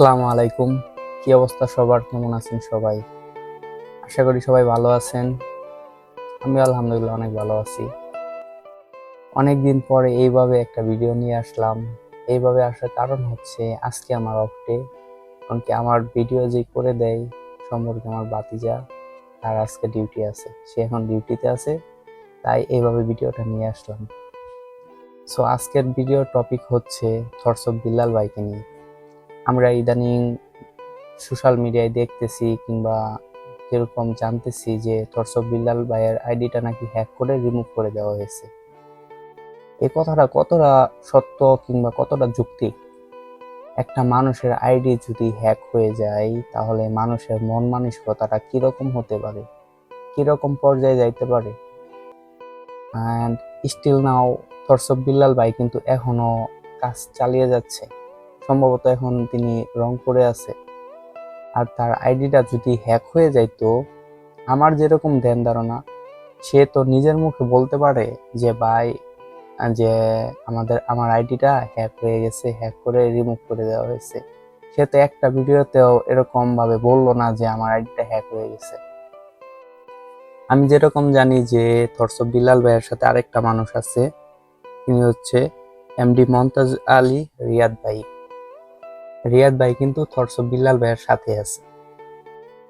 আসসালামু আলাইকুম। কি অবস্থা সবার? কেমন আছেন সবাই? আশা করি সবাই ভালো আছেন। আমি আলহামদুলিল্লাহ অনেক ভালো আছি। অনেক দিন পরে এইভাবে একটা ভিডিও নিয়ে আসলাম। এইভাবে আসার কারণ হচ্ছে আজকে আমার অফ ডে কারণ কি আমার ভিডিও যে করে দেয় সম্পর্কে আমার বাতিজা তার আজকে ডিউটি আছে। সে এখন ডিউটিতে আছে, তাই এইভাবে ভিডিওটা নিয়ে আসলাম। সো আজকের ভিডিও টপিক হচ্ছে থটস অফ বিল্লাল বাইকে নিয়ে। আমরা ইদানিং সোশ্যাল মিডিয়ায় দেখতেছি কিংবা যেরকম জানতেছি যে থটস বিল্লাল ভাইয়ের আইডিটা নাকি হ্যাক করে রিমুভ করে দেওয়া হয়েছে। এই কথাটা কতটা সত্য কিংবা কতটা যুক্তি? একটা মানুষের আইডি যদি হ্যাক হয়ে যায়, তাহলে মানুষের মন মানসিকতাটা কীরকম হতে পারে? কীরকম পর্যায়ে যাইতে পারে? And still now thoughts Billal ভাই কিন্তু এখনও কাজ চালিয়ে যাচ্ছে। সম্ভবত এখন তিনি রংপুরে আছে। আর তার আইডিটা যদি হ্যাক হয়ে যাইতো, আমার যেরকম ধ্যান ধারণা, সে তো নিজের মুখে বলতে পারে যে, ভাই, যে আমাদের, আমার আইডিটা হ্যাক হয়ে গেছে হ্যাক করে রিমুভ করে দেওয়া হয়েছে। সে তো একটা ভিডিওতেও এরকম ভাবে বলল না যে, আমার আইডিটা হ্যাক হয়ে গেছে। আমি যেরকম জানি যে থরস বিলাল ভাইয়ের সাথে আরেকটা মানুষ আছে, তিনি হচ্ছে এমডি মমতাজ আলী রিয়াদ ভাই। রিয়াদ ভাই কিন্তু থরস বিল্লাল ভাইয়ের সাথে আছে।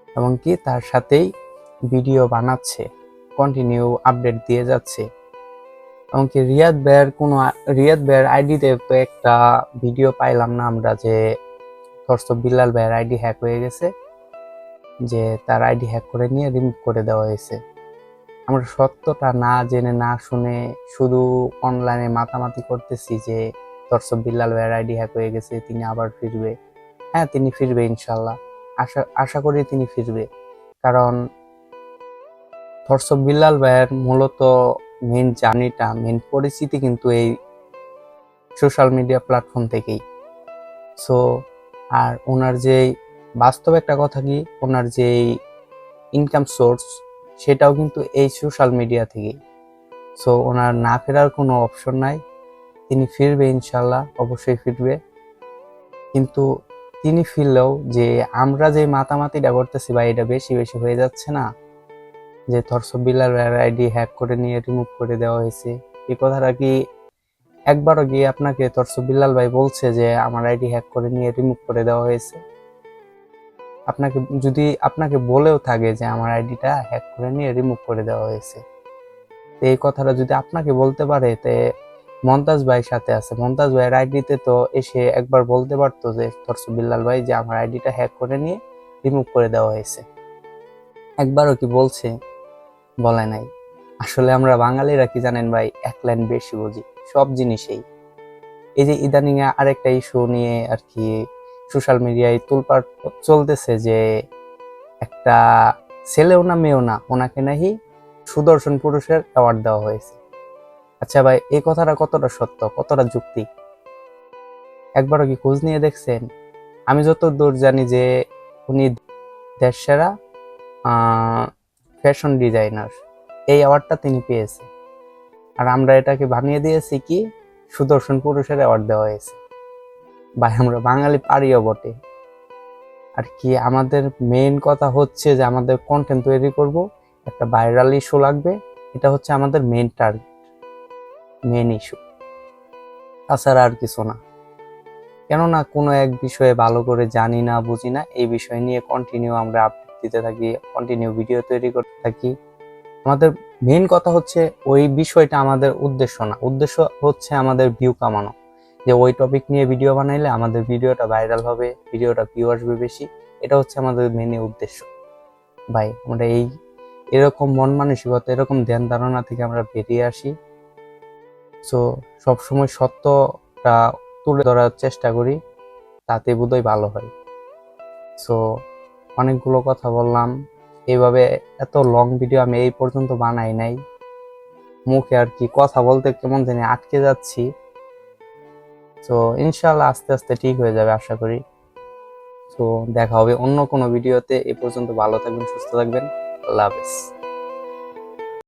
এমনকি তার সাথেই ভিডিও বানাচ্ছে কন্টিনিউ আপডেট দিয়ে যাচ্ছে। এমনকি রিয়াদ ভাইয়ের কোনো, রিয়াদ ভাইয়ের আইডিতে তো একটা ভিডিও পাইলাম না আমরা যে থরস বিল্লাল ভাইয়ের আইডি হ্যাক হয়ে গেছে, যে তার আইডি হ্যাক করে নিয়ে রিমুভ করে দেওয়া হয়েছে। আমরা সত্যটা না জেনে না শুনে শুধু অনলাইনে মাতামাতি করতেছি যে দর্শক বিল্লাল ভাইয়ের আইডি হ্যাক হয়ে গেছে, তিনি আবার ফিরবে। হ্যাঁ তিনি ফিরবে ইনশাল্লাহ আশা আশা করি তিনি ফিরবে। কারণ দর্শক বিল্লাল ভাইয়ের মূলত মেন জার্নিটা মেন পরিচিতি কিন্তু এই সোশ্যাল মিডিয়া প্ল্যাটফর্ম থেকেই। সো আর ওনার যে বাস্তব একটা কথা কি, ওনার যে ইনকাম সোর্স সেটাও কিন্তু এই সোশ্যাল মিডিয়া থেকেই। সো ওনার না ফেরার কোনো অপশন নাই। তিনি ফিরবে ইনশাল্লাহ, অবশ্যই ফিরবে। কিন্তু তিনি ফিরলেও যে আমরা যে মাতামাতিটা করতেছি বা এটা বেশি বেশি হয়ে যাচ্ছে না। যে থরস বিল্লার আইডি হ্যাক করে নিয়ে রিমুভ করে দেওয়া হয়েছে। এই কথাটা কি একবারও গিয়ে আপনাকে থরস বিল্লাল ভাই বলছে যে আমার আইডি হ্যাক করে নিয়ে রিমুভ করে দেওয়া হয়েছে? আপনাকে, যদি আপনাকে বলেও থাকে যে আমার আইডিটা হ্যাক করে নিয়ে রিমুভ করে দেওয়া হয়েছে। এই কথাটা যদি আপনাকে বলতে পারে, তে মমতাজ ভাই সাথে আছে। মমতাজ ভাইয়ের আইডিতে তো এসে একবার বলতে পারতো যে থরসু বিল্লাল ভাই, যে আমার আইডিটা হ্যাক করে নিয়ে রিমুভ করে দেওয়া হয়েছে। একবারও কি বলছে? বলে নাই। আসলে আমরা বাঙালিরা কি জানেন ভাই, এক লাইন বেশি বুঝি, সব জিনিসেই। এই যে ইদানিং আরেকটা ইস্যু নিয়ে আর কি সোশ্যাল মিডিয়ায় তুলপাট চলতেছে যে, একটা ছেলেও না, মেয়েও না, ওনাকে নাকি সুদর্শন পুরুষের অ্যাওয়ার্ড দেওয়া হয়েছে। আচ্ছা ভাই, এই কথাটা কতটা সত্য? কতটা যুক্তি? একবারও কি খোঁজ নিয়ে দেখছেন? আমি যত দূর জানি যে উনি দেশ সেরা ফ্যাশন ডিজাইনার এই অ্যাওয়ার্ডটা তিনি পেয়েছে। আর আমরা এটাকে বানিয়ে দিয়েছি কি? সুদর্শন পুরুষের অ্যাওয়ার্ড দেওয়া হয়েছে। ভাই, আমরা বাঙালি পারিও বটে। আর কি আমাদের মেইন কথা হচ্ছে যে আমাদের কন্টেন্ট তৈরি করব, একটা ভাইরাল ইস্যু লাগবে, এটা হচ্ছে আমাদের মেইন টার্গেট মেইন ইস্যু তাছাড়া আর কিছু না। কেননা কোনো এক বিষয়ে ভালো করে জানি না, বুঝি না, এই বিষয় নিয়ে কন্টিনিউ আমরা আপডেট দিতে থাকি কন্টিনিউ ভিডিও তৈরি করতে থাকি। আমাদের মেন কথা হচ্ছে ওই বিষয়টা আমাদের উদ্দেশ্য না। উদ্দেশ্য হচ্ছে আমাদের ভিউ কামানো। যে ওই টপিক নিয়ে ভিডিও বানাইলে আমাদের ভিডিওটা ভাইরাল হবে ভিডিওটা ভিউ আসবে বেশি, এটা হচ্ছে আমাদের মেন উদ্দেশ্য। ভাই, আমরা এই এরকম মন মানসিকতা, এরকম ধ্যান ধারণা থেকে আমরা বেরিয়ে আসি। সো সবসময় সত্যটা তুলে ধরার চেষ্টা করি, তাতে বোধহয় ভালো হয়। সো অনেকগুলো কথা বললাম। এইভাবে এত লং ভিডিও আমি এই পর্যন্ত বানাই নাই। মুখে আর কি কথা বলতে কেমন জানি আটকে যাচ্ছি। তো ইনশাল্লাহ আস্তে আস্তে ঠিক হয়ে যাবে আশা করি। তো দেখা হবে অন্য কোনো ভিডিওতে এ পর্যন্ত ভালো থাকবেন, সুস্থ থাকবেন। আল্লাহ হাফেজ।